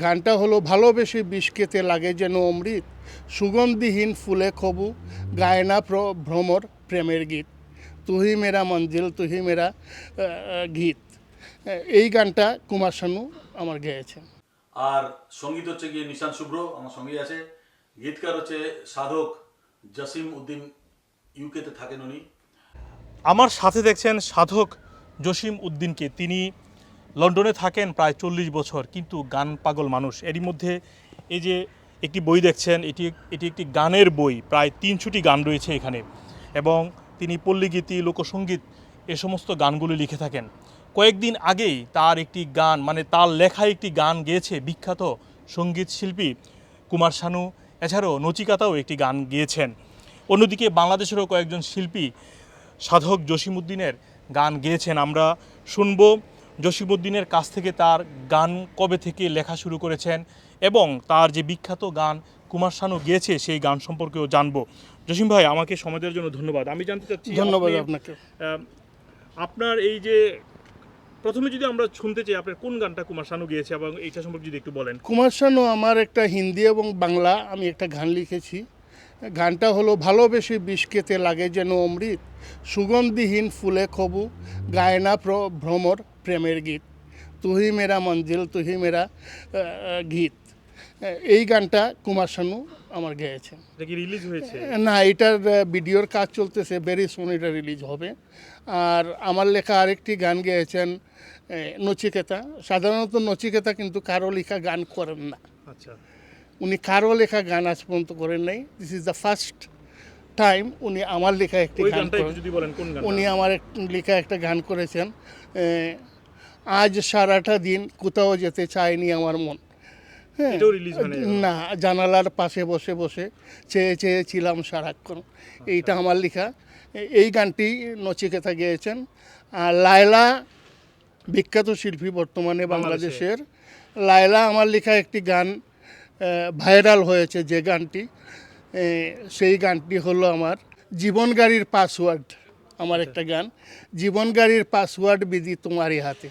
গানটা হলো ভালোবেসে বিষ খেতে লাগে যেন অমৃত সুগন্ধিহীন ফুলে খবু গায় না প্র- ভ্রমর প্রেমের গীত তুহি মেরা মঞ্জিল তুহি মেরা গীত। এই গানটা কুমার শানু আমার গেয়েছেন। আর সংগীত হচ্ছে গিয়ে নিশান শুভ্র আমার সঙ্গেই আছে। গীতকার হচ্ছে সাধক জসিম উদ্দিন ইউকেতে থাকেন উনি। আমার সাথে দেখছেন সাধক জসিম উদ্দিনকে। তিনি লন্ডনে থাকেন প্রায় চল্লিশ বছর, কিন্তু গান পাগল মানুষ। এরই মধ্যে এই যে একটি বই দেখছেন, এটি এটি একটি গানের বই, প্রায় তিনশোটি গান রয়েছে এখানে। এবং তিনি পল্লীগীতি লোকসঙ্গীত এ সমস্ত গানগুলি লিখে থাকেন। কয়েকদিন আগেই তার একটি গান মানে তার লেখা একটি গান গেয়েছে বিখ্যাত সংগীত শিল্পী কুমার শানু। এছাড়াও নচিকাতাও একটি গান গেয়েছেন। অন্যদিকে বাংলাদেশেরও কয়েকজন শিল্পী, সাধক জসিমুদ্দিনের গান গেয়েছেন। আমরা শুনব জসিমুদ্দিনের কাছ থেকে তার গান কবে থেকে লেখা শুরু করেছেন এবং তার যে বিখ্যাত গান কুমার শানু গেয়েছে সেই গান সম্পর্কেও জানব। জসিম ভাই আমাকে সময় জন্য ধন্যবাদ। আমি জানতে চাচ্ছি ধন্যবাদ আপনাকে। আপনার এই যে প্রথমে যদি আমরা শুনতে চাই আপনার কোন গানটা কুমার শানু গিয়েছে এবং এইটা সম্পর্কে যদি একটু বলেন। কুমার শানু আমার একটা হিন্দি এবং বাংলা আমি একটা গান লিখেছি। গানটা হলো ভালোবেসে বিষ খেতে লাগে যেন অমৃত। সুগন্ধিহীন ফুলে খবু গায় না ভ্রমর প্রেমের গীত। তুহি মেরা মঞ্জিল তুহি মেরা গীত। এই গানটা কুমার শানু আমার গেয়েছেন। রিলিজ হয়েছে? না এটার ভিডিওর কাজ চলতেছে ভেরি সুন এটা রিলিজ হবে। আর আমার লেখা আরেকটি গান গেয়েছেন নচিকেতা। সাধারণত নচিকেতা কিন্তু কারও লেখা গান করেন না। আচ্ছা। উনি কারও লেখা গান আজ পর্যন্ত করেন নাই। This is the first time উনি আমার লেখা একটি গান উনি আমার লেখা একটা গান করেছেন আজ সারাটা দিন কোথাও যেতে চায়নি আমার মন। হ্যাঁ। নাই না জানালার পাশে বসে বসে চেয়ে চেয়েছিলাম সারাক্ষণ। এইটা আমার লেখা। এই গানটি নচিকেতা গেয়েছেন। আর লায়লা বিখ্যাত শিল্পী বর্তমানে বাংলাদেশের। লায়লা আমার লেখা একটি গান ভাইরাল হয়েছে যে গানটি সেই গানটি হলো আমার জীবন গাড়ির পাসওয়ার্ড আমার একটা গান জীবন গাড়ির পাসওয়ার্ড বিধি তোমারই হাতে।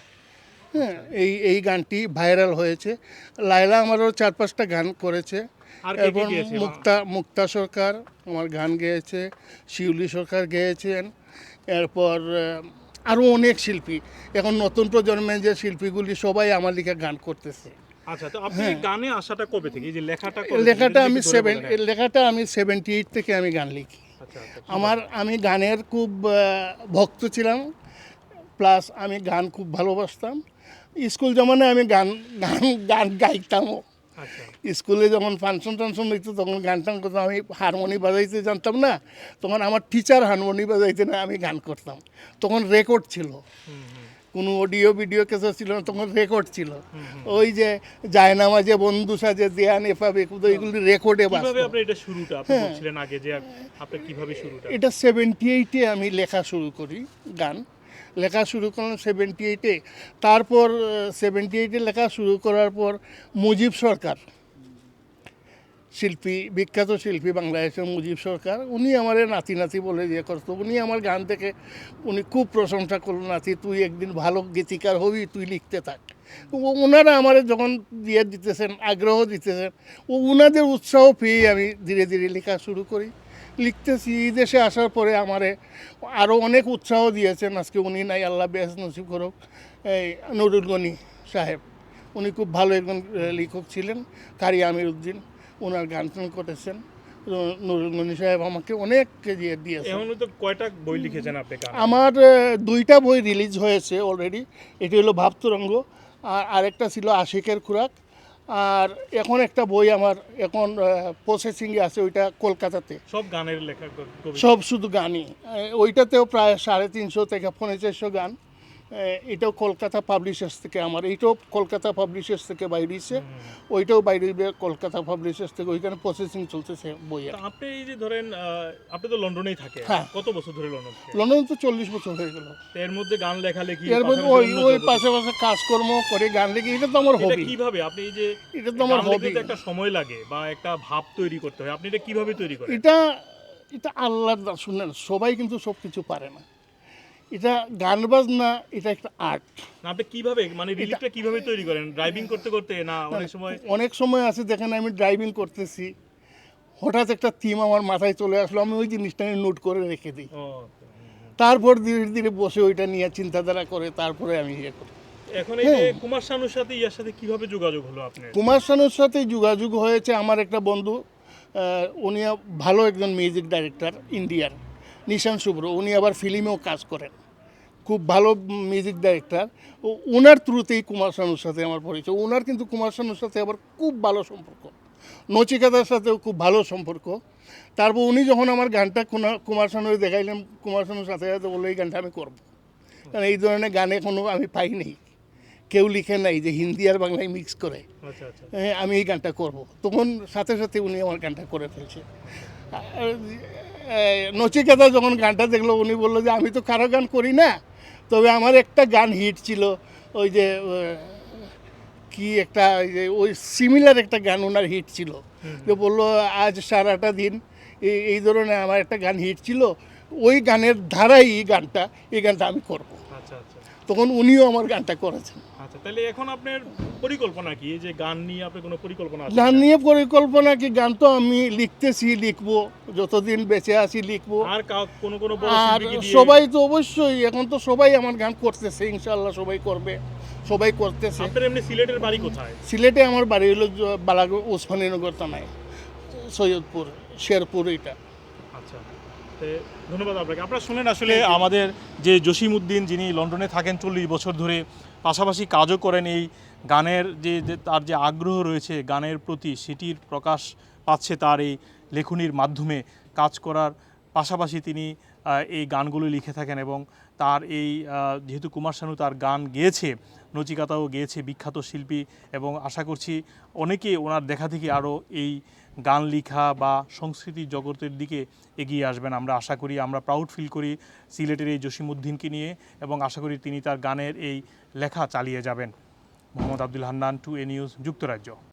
হ্যাঁ এই এই গানটি ভাইরাল হয়েছে। লায়লা আমারও চার পাঁচটা গান করেছে। এবং মুক্তা মুক্তা সরকার আমার গান গেয়েছে শিউলি সরকার গেয়েছেন। এরপর আরও অনেক শিল্পী। এখন নতুন প্রজন্মের যে শিল্পীগুলি সবাই আমার লিখে গান করতেছে। আচ্ছা তো আপনি গানে আসাটা কবে থেকে? এই যে লেখাটা লেখাটা আমি সেভেন। লেখাটা আমি সেভেন্টি এইট থেকে আমি গান লিখি। আচ্ছা আচ্ছা আমার আমি গানের খুব ভক্ত ছিলাম। প্লাস আমি গান খুব ভালোবাসতাম। স্কুল জমানায় আমি গান গান গান গাইতামও। আচ্ছা স্কুলে যখন ফাংশন টাংশন হইতো তখন গান টান করতাম। আমি হারমোনি বাজাইতে জানতাম না তখন আমার টিচার হারমোনি বাজাইতে না আমি গান করতাম। তখন রেকর্ড ছিল। কোনো অডিও ভিডিও কেসও ছিল না তখন রেকর্ড ছিল। ওই যে জায়নামাজে বন্ধু সাজে দেয়া নেফা বেকুদ রেকর্ডে হ্যাঁ। বলছিলেন আগে যে আপনি কীভাবে শুরুটা? এটা সেভেন্টি এইটে আমি লেখা শুরু করি গান। লেখা শুরু করলাম সেভেন্টি এইটে তারপর সেভেন্টি এইটে লেখা শুরু করার পর মুজিব সরকার, শিল্পী, বিখ্যাত শিল্পী বাংলাদেশের মুজিব সরকার, উনি আমার নাতি নাতি বলে ইয়ে করতো। উনি আমার গান থেকে উনি খুব প্রশংসা করল, নাতি, তুই একদিন ভালো গীতিকার হবি, তুই লিখতে থাক। ওনারা আমার যখন দিয়ে দিতেছেন, আগ্রহ দিতেছেন, ও ওনাদের উৎসাহ পেয়ে আমি ধীরে ধীরে লেখা শুরু করি। লিখতেছি এই দেশে আসার পরে আমারে আরও অনেক উৎসাহ দিয়েছেন। আজকে উনি নাই আল্লাহ বেশ নসিব করুক। এই নুরুল গনি সাহেব উনি খুব ভালো একজন লেখক ছিলেন কারি আমির উদ্দিন ওনার গান টান করেছেন। নুরুল- গনি সাহেব আমাকে অনেক দিয়ে দিয়েছেন। এখন তো কয়টা বই লিখেছেন আপনি আমার দুইটা বই রিলিজ হয়েছে অলরেডি। এটি হলো ভাবতরঙ্গ আর আরেকটা ছিল আশিকের খুরাক। আর এখন একটা বই আমার এখন প্রসেসিংয়ে আছে ওইটা কলকাতাতে। সব গানের লেখা সব শুধু গানই। ওইটাতেও প্রায় সাড়ে তিনশো থেকে পঁয়ত্রিশশো গান। এটাও কলকাতা পাবলিশার্স থেকে আমার এইটাও কলকাতা পাবলিশার্স থেকে বাইরেছে ওইটাও বাইরে কলকাতা পাবলিশার্স থেকে ওইখানে প্রসেসিং চলতেছে বইয়ের তা আপনি এই যে ধরেন আপনি তো লন্ডনেই থাকে হ্যাঁ। কত বছর ধরে লন্ডন লন্ডন তো চল্লিশ বছর হয়ে গেল। এর মধ্যে গান লেখালেখি এর মধ্যে ওই ওই পাশে পাশে কাজকর্ম করে গান লিখি এটা তো আমার হবি কীভাবে? আপনি এই যে এটা তো আমার হবি একটা সময় লাগে বা একটা ভাব তৈরি করতে হয়। আপনি এটা কীভাবে তৈরি করেন? এটা এটা আল্লাহর শুনেন সবাই কিন্তু সব কিছু পারে না। এটা গান বাজনা এটা একটা আর্ট। না, আপনি কীভাবে মানে রিলিফটা কীভাবে তৈরি করেন? ড্রাইভিং করতে করতে না অনেক সময় অনেক সময় আছে দেখেন আমি ড্রাইভিং করতেছি। হঠাৎ একটা থিম আমার মাথায় চলে আসলো আমি ওই জিনিসটা নোট করে রেখে দিই। তারপর ধীরে ধীরে বসে ওইটা নিয়ে চিন্তাধারা করে তারপরে আমি ইয়ে করি। এখন এই যে কুমার শানুর সাথে ইয়ার সাথে কীভাবে যোগাযোগ হলো আপনার? কুমার শানুর সাথে যোগাযোগ হয়েছে আমার একটা বন্ধু উনি ভালো একজন মিউজিক ডাইরেক্টর ইন্ডিয়ার নিশান শুভ্র উনি আবার ফিল্মেও কাজ করেন। খুব ভালো মিউজিক ডাইরেক্টর। ও ওনার থ্রুতেই কুমার শানুর সাথে আমার পরিচয়। ওনার কিন্তু কুমার শানুর সাথে আবার খুব ভালো সম্পর্ক। নচিকাতার সাথেও খুব ভালো সম্পর্ক। তারপর উনি যখন আমার গানটা কুমার শানুর দেখাইলেন কুমার শানুর সাথে সাথে বলল এই গানটা আমি করব। কারণ এই ধরনের গানে কোনো আমি পাই নাই। কেউ লিখে নাই যে হিন্দি আর বাংলায় মিক্স করে। আচ্ছা আচ্ছা। হ্যাঁ, আমি এই গানটা করব। তখন সাথে সাথে উনি আমার গানটা করে ফেলছে। নচিকেতা যখন গানটা দেখল উনি বলল যে আমি তো কারও গান করি না। তবে আমার একটা গান হিট ছিল ওই যে কি একটা ওই যে ওই সিমিলার একটা গান ওনার হিট ছিল। যে বলল আজ সারাটা দিন এই এই ধরনের আমার একটা গান হিট ছিল ওই গানের ধারাই এই গানটা এই গানটা আমি করব। আচ্ছা আচ্ছা। তখন উনিও আমার গানটা করেছেন। আচ্ছা তাহলে এখন আপনার পরিকল্পনা কি? এই যে গান নিয়ে আপনার কোনো পরিকল্পনা গান নিয়ে পরিকল্পনা কি? গান তো আমি লিখতেছি লিখব। যতদিন বেঁচে আছি লিখব। আর কোনো কোনো আর সবাই তো অবশ্যই এখন তো সবাই আমার গান করতেছে ইনশাল্লাহ সবাই করবে সবাই করতেছে। আপনার এমনি সিলেটের বাড়ি কোথায়? সিলেটে আমার বাড়ি হলো বালাগড় ওসমানীনগর থানায় সৈয়দপুর শেরপুর এটা আচ্ছা। ধন্যবাদ আপনাকে। আপনারা শুনেন আসলে আমাদের যে জসিম উদ্দিন যিনি লন্ডনে থাকেন চল্লিশ বছর ধরে পাশাপাশি কাজও করেন এই গানের যে যে তার যে আগ্রহ রয়েছে গানের প্রতি সেটির প্রকাশ পাচ্ছে তার এই লেখনির মাধ্যমে কাজ করার পাশাপাশি তিনি এই গানগুলো লিখে থাকেন এবং তার এই যেহেতু কুমার শানু তার গান গেয়েছে নচিকাতাও গেয়েছে বিখ্যাত শিল্পী এবং আশা করছি অনেকে ওনার দেখা থেকে আরও এই গান লিখা বা সংস্কৃতি জগতের দিকে এগিয়ে আসবেন আমরা আশা করি, আমরা প্রাউড ফিল করি সিলেটের এই জসিমুদ্দিনকে নিয়ে এবং আশা করি তিনি তার গানের এই লেখা চালিয়ে যাবেন। Mohammad Abdul Hannan two A news যুক্তরাজ্য।